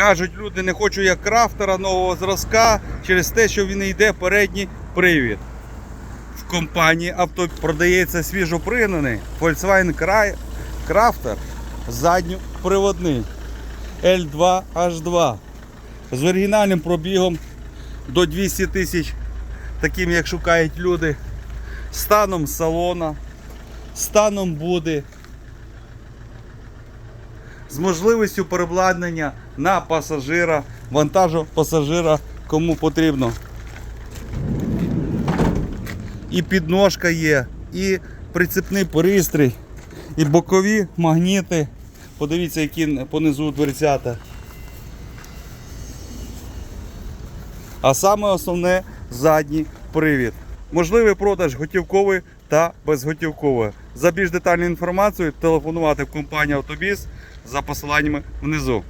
Кажуть, люди не хочу як крафтера нового зразка через те, що він йде передній привід. В компанії авто продається свіжопригнаний Volkswagen Crafter задньоприводний L2H2 з оригінальним пробігом до 200 тисяч, таким як шукають люди, станом салона, станом буди, з можливістю переобладнання на пасажира, вантажу пасажира, кому потрібно. І підножка є, і прицепний пристрій, і бокові магніти. Подивіться, які понизу дверцята. А саме основне задній привід. Можливий продаж готівковий та безготівковий. За більш детальну інформацію телефонувати в компанію Автобіс за посиланнями внизу.